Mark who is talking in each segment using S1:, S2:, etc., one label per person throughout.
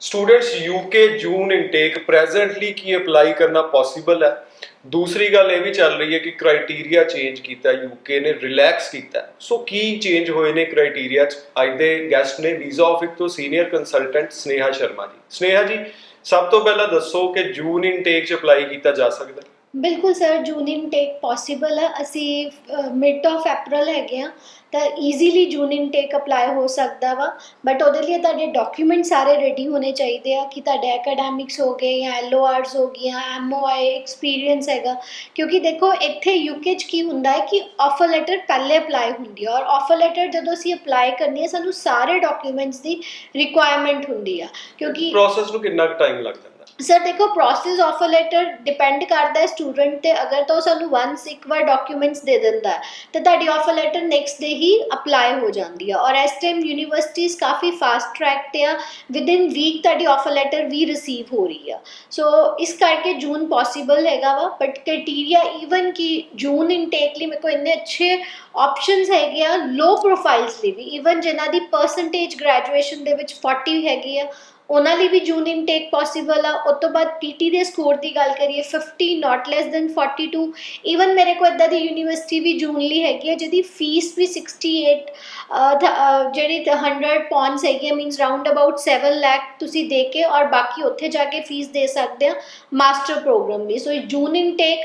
S1: Students UK June intake presently ਕੀ apply ਕਰਨਾ possible ਹੈ? ਦੂਸਰੀ ਗੱਲ ਇਹ ਵੀ ਚੱਲ ਰਹੀ ਹੈ ਕਿ ਕ੍ਰਾਈਟੇਰੀਆ ਚੇਂਜ ਕੀਤਾ ਯੂਕੇ ਨੇ ਰਿਲੈਕਸ ਕੀਤਾ। ਸੋ ਕੀ ਚੇਂਜ ਹੋਏ ਨੇ ਕ੍ਰਾਈਟੇਰੀਆ ਚ? ਅੱਜ ਦੇ ਗੈਸਟ ਨੇ ਵੀਜ਼ਾ ਆਫਿਸ ਤੋਂ ਸੀਨੀਅਰ ਕੰਸਲਟੈਂਟ ਸਨੇਹਾ ਸ਼ਰਮਾ ਜੀ। ਸਨੇਹਾ ਜੀ, ਸਭ ਤੋਂ ਪਹਿਲਾਂ ਦੱਸੋ ਕਿ ਜੂਨ ਇਨਟੇਕ ਚ ਅਪਲਾਈ ਕੀਤਾ ਜਾ ਸਕਦਾ ਹੈ?
S2: ਬਿਲਕੁਲ ਸਰ ਜੂਨ ਇਨਟੇਕ ਪੋਸੀਬਲ ਹੈ ਅਸੀਂ ਮਿਡ ਆਫ ਅਪ੍ਰੈਲ ਹੈਗੇ ਆ, ਤਾਂ ਈਜ਼ੀਲੀ ਜੂਨ ਇਨਟੇਕ ਅਪਲਾਈ ਹੋ ਸਕਦਾ ਵਾ। ਬਟ ਉਹਦੇ ਲਈ ਤੁਹਾਡੇ ਡਾਕੂਮੈਂਟ ਸਾਰੇ ਰੈਡੀ ਹੋਣੇ ਚਾਹੀਦੇ ਆ ਕਿ ਤੁਹਾਡੇ ਐਕੈਡੈਮਿਕਸ ਹੋ ਗਏ ਜਾਂ ਐਲਓਆਰਸ ਹੋ ਗਈਆਂ ਐਮਓਆਈ ਐਕਸਪੀਰੀਅੰਸ ਹੈਗਾ। ਕਿਉਂਕਿ ਦੇਖੋ, ਇੱਥੇ ਯੂਕੇ 'ਚ ਕੀ ਹੁੰਦਾ ਹੈ ਕਿ ਆਫਰ ਲੈਟਰ ਪਹਿਲੇ ਅਪਲਾਈ ਹੁੰਦੀ ਹੈ ਔਰ ਆਫਰ ਲੈਟਰ ਜਦੋਂ ਅਸੀਂ ਅਪਲਾਈ ਕਰਨੀ ਹੈ ਸਾਨੂੰ ਸਾਰੇ ਡਾਕੂਮੈਂਟਸ ਦੀ ਰਿਕੁਆਇਰਮੈਂਟ ਹੁੰਦੀ ਆ। ਕਿਉਂਕਿ
S1: ਪ੍ਰੋਸੈਸ ਨੂੰ ਕਿੰਨਾ ਟਾਈਮ ਲੱਗਦਾ
S2: ਸਰ ਦੇਖੋ process of a letter depend ਕਰਦਾ ਹੈ ਸਟੂਡੈਂਟ ਤੇ। ਅਗਰ ਤਾਂ ਉਹ ਸਾਨੂੰ ਵਾਂਸ ਇੱਕ ਵਾਰ ਡਾਕੂਮੈਂਟਸ ਦੇ ਦਿੰਦਾ ਹੈ, ਤਾਂ ਤੁਹਾਡੀ ਆਫਰ ਲੈਟਰ ਨੈਕਸਟ ਡੇ ਹੀ ਅਪਲਾਈ ਹੋ ਜਾਂਦੀ ਹੈ। ਔਰ ਇਸ ਟਾਈਮ ਯੂਨੀਵਰਸਿਟੀਜ਼ ਕਾਫੀ ਫਾਸਟ ਟਰੈਕ ਤੇ ਆ। ਵਿਦ ਇਨ ਵੀਕ ਤੁਹਾਡੀ ਆਫਰ ਲੈਟਰ ਵੀ ਰਿਸੀਵ ਹੋ ਰਹੀ ਆ। ਸੋ ਇਸ ਕਰਕੇ ਜੂਨ ਪੋਸੀਬਲ ਹੈਗਾ ਵਾ। ਬਟ ਕ੍ਰਾਈਟੇਰੀਆ ਈਵਨ ਕਿ ਜੂਨ ਇਨਟੇਕ ਲਈ ਮੇਰੇ ਕੋਲ ਇੰਨੇ ਅੱਛੇ ਆਪਸ਼ਨਸ ਹੈਗੇ ਆ ਲੋ ਪ੍ਰੋਫਾਈਲਸ ਲਈ ਵੀ। ਈਵਨ ਜਿਨ੍ਹਾਂ ਦੀ ਪਰਸੈਂਟੇਜ ਗ੍ਰੈਜੂਏਸ਼ਨ ਦੇ ਵਿੱਚ 40 ਹੈਗੀ ਆ ਉਹਨਾਂ ਲਈ ਵੀ ਜੂਨ ਇਨਟੇਕ ਪੋਸੀਬਲ ਆ। ਉਸ ਤੋਂ ਬਾਅਦ ਪੀਟੀ ਦੇ ਸਕੋਰ ਦੀ ਗੱਲ ਕਰੀਏ 50 ਨਾਟ ਲੈਸ ਦੈਨ 42 ਈਵਨ ਮੇਰੇ ਕੋਲ ਇਦਾਂ ਦੀ ਯੂਨੀਵਰਸਿਟੀ ਵੀ ਜੂਨ ਲਈ ਹੈਗੀ ਹੈ ਜਿਹਦੀ ਫੀਸ ਵੀ 68 ਅਹ, th- ਅਹ, ਜਿਹੜੀ 100 ਪੌਂਡਸ ਹੈਗੀ ਹੈ ਮੀਨਸ ਰਾਉਂਡ ਅਬਾਊਟ 7 ਲੱਖ ਤੁਸੀਂ ਦੇ ਕੇ ਔਰ ਬਾਕੀ ਉੱਥੇ ਜਾ ਕੇ ਫੀਸ ਦੇ ਸਕਦੇ ਆ ਮਾਸਟਰ ਪ੍ਰੋਗਰਾਮ ਵੀ ਸੋ ਜੂਨ ਇਨਟੇਕ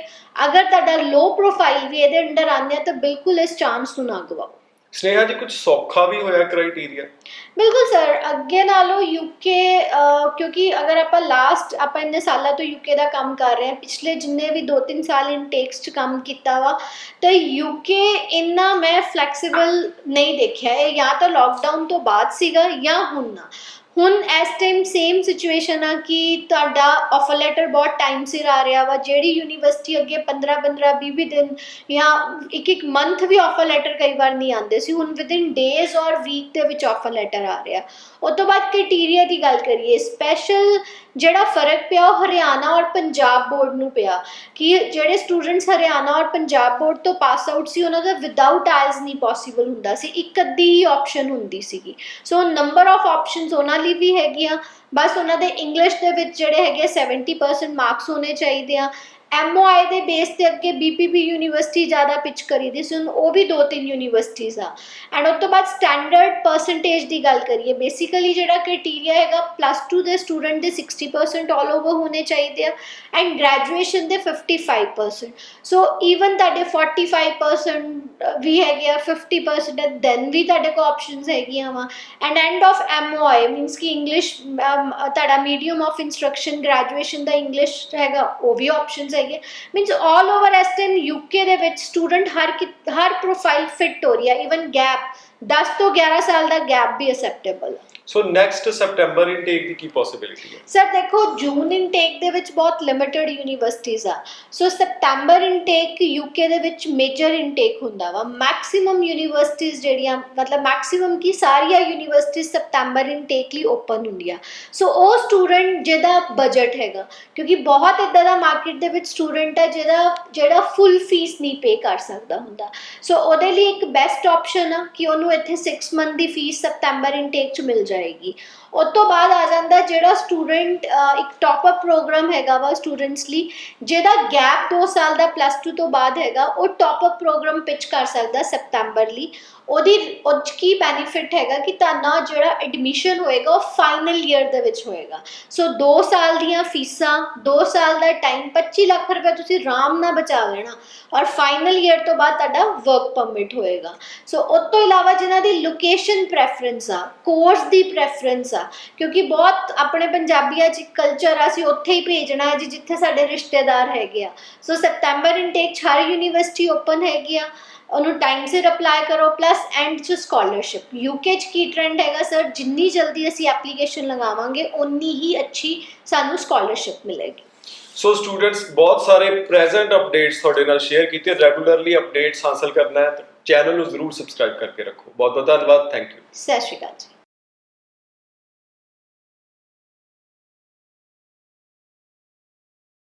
S2: ਅਗਰ ਤੁਹਾਡਾ ਲੋ ਪ੍ਰੋਫਾਈਲ ਵੀ ਇਹਦੇ ਅੰਡਰ ਆਉਂਦੇ ਆ ਤਾਂ ਬਿਲਕੁਲ ਇਸ ਚਾਂਸ ਨੂੰ ਨਾ ਗਵਾਓ।
S1: ਸਨੇਹਾ ਜੀ ਕੁਝ ਸੌਖਾ ਵੀ ਹੋਇਆ ਕ੍ਰਾਈਟੇਰੀਆ
S2: ਬਿਲਕੁਲ ਸਰ ਅੱਗੇ ਨਾਲੋਂ ਯੂਕੇ ਕਿਉਂਕਿ ਅਗਰ ਆਪਾਂ ਲਾਸਟ ਆਪਾਂ ਇੰਨੇ ਸਾਲਾਂ ਤੋਂ ਯੂਕੇ ਦਾ ਕੰਮ ਕਰ ਰਹੇ ਹਾਂ ਪਿਛਲੇ ਜਿੰਨੇ ਵੀ 2-3 ਸਾਲ ਇਨਟੇਕਸ 'ਚ ਕੰਮ ਕੀਤਾ ਵਾ ਤਾਂ ਯੂਕੇ ਇੰਨਾ ਮੈਂ ਫਲੈਕਸੀਬਲ ਨਹੀਂ ਦੇਖਿਆ ਇਹ ਜਾਂ ਤਾਂ ਲੋਕਡਾਊਨ ਤੋਂ ਬਾਅਦ ਸੀਗਾ ਜਾਂ ਹੁਣ ਨਾ ਹੁਣ ਇਸ ਟਾਈਮ ਸੇਮ ਸਿਚੁਏਸ਼ਨ ਆ ਕਿ ਤੁਹਾਡਾ ਆਫਰ ਲੈਟਰ ਬਹੁਤ ਟਾਈਮ ਸਿਰ ਆ ਰਿਹਾ ਵਾ, ਜਿਹੜੀ ਯੂਨੀਵਰਸਿਟੀ ਅੱਗੇ 15 15 20 20 ਦਿਨ ਜਾਂ ਇੱਕ ਇੱਕ ਮੰਥ ਵੀ ਆਫਰ ਲੈਟਰ ਕਈ ਵਾਰ ਨਹੀਂ ਆਉਂਦੇ ਸੀ, ਹੁਣ ਵਿਦਿਨ ਡੇਜ਼ ਔਰ ਵੀਕ ਦੇ ਵਿੱਚ ਆਫਰ ਲੈਟਰ ਆ ਰਿਹਾ। ਉਸ ਤੋਂ ਬਾਅਦ ਕ੍ਰਾਈਟੇਰੀਆ ਦੀ ਗੱਲ ਕਰੀਏ ਸਪੈਸ਼ਲ ਜਿਹੜਾ ਫ਼ਰਕ ਪਿਆ ਉਹ ਹਰਿਆਣਾ ਔਰ ਪੰਜਾਬ ਬੋਰਡ ਨੂੰ ਪਿਆ ਕਿ ਜਿਹੜੇ ਸਟੂਡੈਂਟਸ ਹਰਿਆਣਾ ਔਰ ਪੰਜਾਬ ਬੋਰਡ ਤੋਂ ਪਾਸ ਆਊਟ ਸੀ, ਉਹਨਾਂ ਦਾ ਵਿਦਆਊਟ ਆਇਲਸ ਨਹੀਂ ਪੋਸੀਬਲ ਹੁੰਦਾ ਸੀ, ਇੱਕ ਅੱਧੀ ਹੀ ਆਪਸ਼ਨ ਹੁੰਦੀ ਸੀਗੀ। ਸੋ ਨੰਬਰ ਆਫ ਆਪਸ਼ਨਸ ਉਹਨਾਂ ਲਈ ਵੀ ਹੈਗੀਆਂ। ਬਸ ਉਹਨਾਂ ਦੇ ਇੰਗਲਿਸ਼ ਦੇ ਵਿੱਚ ਜਿਹੜੇ ਹੈਗੇ 70% ਮਾਰਕਸ ਹੋਣੇ ਚਾਹੀਦੇ ਆ। ਐਮਓਆਈ ਦੇ ਬੇਸ ਤੇ ਅੱਗੇ ਬੀਪੀਪੀ ਯੂਨੀਵਰਸਿਟੀ ਜ਼ਿਆਦਾ ਪਿਚ ਕਰੀਦੀ ਸੀ ਹੁਣ ਉਹ ਵੀ ਦੋ ਤਿੰਨ ਯੂਨੀਵਰਸਿਟੀਜ਼ ਆ ਐਂਡ ਉਸ ਤੋਂ ਬਾਅਦ ਸਟੈਂਡਰਡ ਪਰਸੈਂਟੇਜ ਦੀ ਗੱਲ ਕਰੀਏ ਬੇਸਿਕਲੀ ਜਿਹੜਾ ਕ੍ਰਾਈਟੇਰੀਆ ਹੈਗਾ ਪਲੱਸ 2 ਦੇ ਸਟੂਡੈਂਟ ਦੇ 60% ਆਲ ਓਵਰ ਹੋਣੇ ਚਾਹੀਦੇ ਆ ਐਂਡ ਗ੍ਰੈਜੂਏਸ਼ਨ ਦੇ 55% ਸੋ ਈਵਨ ਤੁਹਾਡੇ 45% ਵੀ ਹੈਗੇ ਆ 50% ਹੈ ਦੈਨ ਵੀ ਤੁਹਾਡੇ ਕੋਲ ਆਪਸ਼ਨਸ ਹੈਗੀਆਂ ਵਾ and end of MOI means ਕਿ ਇੰਗਲਿਸ਼ ਤੁਹਾਡਾ ਮੀਡੀਅਮ ਆਫ ਇਨਸਟਰਕਸ਼ਨ ਗ੍ਰੈਜੂਏਸ਼ਨ ਦਾ ਇੰਗਲਿਸ਼ ਹੈਗਾ ਉਹ ਵੀ ਆਪਸ਼ਨਸ ਹੈਗੇ means all over as UK ਦੇ ਵਿੱਚ ਸਟੂਡੈਂਟ ਹਰ ਹਰ ਪ੍ਰੋਫਾਈਲ ਫਿੱਟ ਹੋ ਰਹੀ ਹੈ। ਈਵਨ ਗੈਪ 10 ਤੋਂ 11 ਸਾਲ ਦਾ ਗੈਪ ਵੀ ਅਸੈਪਟੇਬਲ ਹੈ।
S1: ਸੋ ਨੈਕਸਟ ਸੈਪਟੈਂਬਰ ਇਨਟੇਕ ਦੀ ਕੀ ਪੋਸਿਬਿਲਿਟੀ ਹੈ?
S2: ਸਰ ਦੇਖੋ ਜੂਨ ਇਨਟੇਕ ਦੇ ਵਿੱਚ ਬਹੁਤ ਲਿਮਿਟਿਡ ਯੂਨੀਵਰਸਿਟੀਜ਼ ਆ। ਸੋ ਸਪਟੈਂਬਰ ਇਨਟੇਕ ਯੂਕੇ ਦੇ ਵਿੱਚ ਮੇਜਰ ਇਨਟੇਕ ਹੁੰਦਾ ਵਾ। ਮੈਕਸਿਮਮ ਯੂਨੀਵਰਸਿਟੀਜ਼ ਜਿਹੜੀਆਂ, ਮਤਲਬ ਮੈਕਸਿਮਮ ਕੀ ਸਾਰੀਆਂ ਯੂਨੀਵਰਸਿਟੀਜ਼ ਸਪਟੈਂਬਰ ਇਨਟੇਕ ਲਈ ਓਪਨ ਹੁੰਦੀਆਂ ਸੋ ਉਹ ਸਟੂਡੈਂਟ ਜਿਹਦਾ ਬਜਟ ਹੈਗਾ, ਕਿਉਂਕਿ ਬਹੁਤ ਇਦਾਂ ਦਾ ਮਾਰਕੀਟ ਦੇ ਵਿੱਚ ਸਟੂਡੈਂਟ ਹੈ ਜਿਹਦਾ, ਜਿਹੜਾ ਫੁੱਲ ਫੀਸ ਨਹੀਂ ਪੇ ਕਰ ਸਕਦਾ ਹੁੰਦਾ। ਸੋ ਉਹਦੇ ਲਈ ਇੱਕ ਬੈਸਟ ਆਪਸ਼ਨ ਆ ਕਿ ਉਹਨੂੰ ਇੱਥੇ 6 ਮੰਥ ਦੀ ਫੀਸ ਸਪਟੈਂਬਰ ਇਨਟੇਕ 'ਚ ਮਿਲ ਜਾਏਗੀ। ਉਸ ਤੋਂ ਬਾਅਦ ਆ ਜਾਂਦਾ ਜਿਹੜਾ ਸਟੂਡੈਂਟ ਇੱਕ ਟਾਪ ਅਪ ਪ੍ਰੋਗਰਾਮ ਹੈਗਾ ਵਾ ਸਟੂਡੈਂਟਸ ਲਈ, ਜਿਹਦਾ ਗੈਪ 2 ਸਾਲ ਦਾ ਪਲੱਸ 2 ਤੋਂ ਬਾਅਦ ਹੈਗਾ, ਉਹ ਟਾਪ ਅਪ ਪ੍ਰੋਗਰਾਮ ਪਿਚ ਕਰ ਸਕਦਾ ਸਪਟੈਂਬਰ ਲਈ। ਉਹਦੀ ਉਹ 'ਚ ਕੀ ਬੈਨੀਫਿਟ ਹੈਗਾ ਕਿ ਤੁਹਾਡਾ ਜਿਹੜਾ ਐਡਮਿਸ਼ਨ ਹੋਏਗਾ, ਉਹ ਫਾਈਨਲ ਈਅਰ ਦੇ ਵਿੱਚ ਹੋਏਗਾ। ਸੋ 2 ਸਾਲ ਦੀਆਂ ਫੀਸਾਂ 2 ਸਾਲ ਦਾ ਟਾਈਮ 25 ਲੱਖ ਰੁਪਏ ਤੁਸੀਂ ਆਰਾਮ ਨਾਲ ਬਚਾ ਲੈਣਾ, ਔਰ ਫਾਈਨਲ ਈਅਰ ਤੋਂ ਬਾਅਦ ਤੁਹਾਡਾ ਵਰਕ ਪਰਮਿਟ ਹੋਏਗਾ। ਸੋ ਉਸ ਤੋਂ ਇਲਾਵਾ ਜਿਨ੍ਹਾਂ ਦੀ ਲੋਕੇਸ਼ਨ ਪ੍ਰੈਫਰੈਂਸ ਆ ਕੋਰਸ ਦੀ ਪ੍ਰੈਫਰੈਂਸ ਆ ਕਿਉਂਕਿ ਬਹੁਤ ਆਪਣੇ ਪੰਜਾਬੀਆਂ 'ਚ ਕਲਚਰ ਆ ਅਸੀਂ ਉੱਥੇ ਹੀ ਭੇਜਣਾ ਹੈ ਜੀ ਜਿੱਥੇ ਸਾਡੇ ਰਿਸ਼ਤੇਦਾਰ ਹੈਗੇ ਆ। ਸੋ ਸਪਟੈਂਬਰ ਇਨਟੇਕ ਹਰ ਯੂਨੀਵਰਸਿਟੀ ਓਪਨ ਹੈਗੀ ਆ। ਉਹਨੂੰ ਟਾਈਮ ਸਿਰ ਅਪਲਾਈ ਕਰੋ ਪਲੱਸ ਐਂਡ 'ਚ ਸਕਾਲਰਸ਼ਿਪ ਯੂਕੇ 'ਚ ਕੀ ਟ੍ਰੈਂਡ ਹੈਗਾ ਸਰ ਜਿੰਨੀ ਜਲਦੀ ਅਸੀਂ ਐਪਲੀਕੇਸ਼ਨ ਲਗਾਵਾਂਗੇ ਉਨੀ ਹੀ ਅੱਛੀ ਸਾਨੂੰ ਸਕਾਲਰਸ਼ਿਪ ਮਿਲੇਗੀ।
S1: ਸੋ ਸਟੂਡੈਂਟਸ ਬਹੁਤ ਸਾਰੇ ਪ੍ਰੈਜ਼ੈਂਟ ਅਪਡੇਟਸ ਤੁਹਾਡੇ ਨਾਲ ਸ਼ੇਅਰ ਕੀਤੇ। ਰੈਗੂਲਰਲੀ ਅਪਡੇਟਸ ਹਾਸਲ ਕਰਨਾ ਹੈ ਤਾਂ ਚੈਨਲ ਨੂੰ ਜ਼ਰੂਰ ਸਬਸਕ੍ਰਾਈਬ ਕਰਕੇ ਰੱਖੋ। ਬਹੁਤ ਬਹੁਤ ਧੰਨਵਾਦ। ਥੈਂਕ ਯੂ
S2: ਸਤਿ ਸ਼੍ਰੀ ਅਕਾਲ ਜੀ।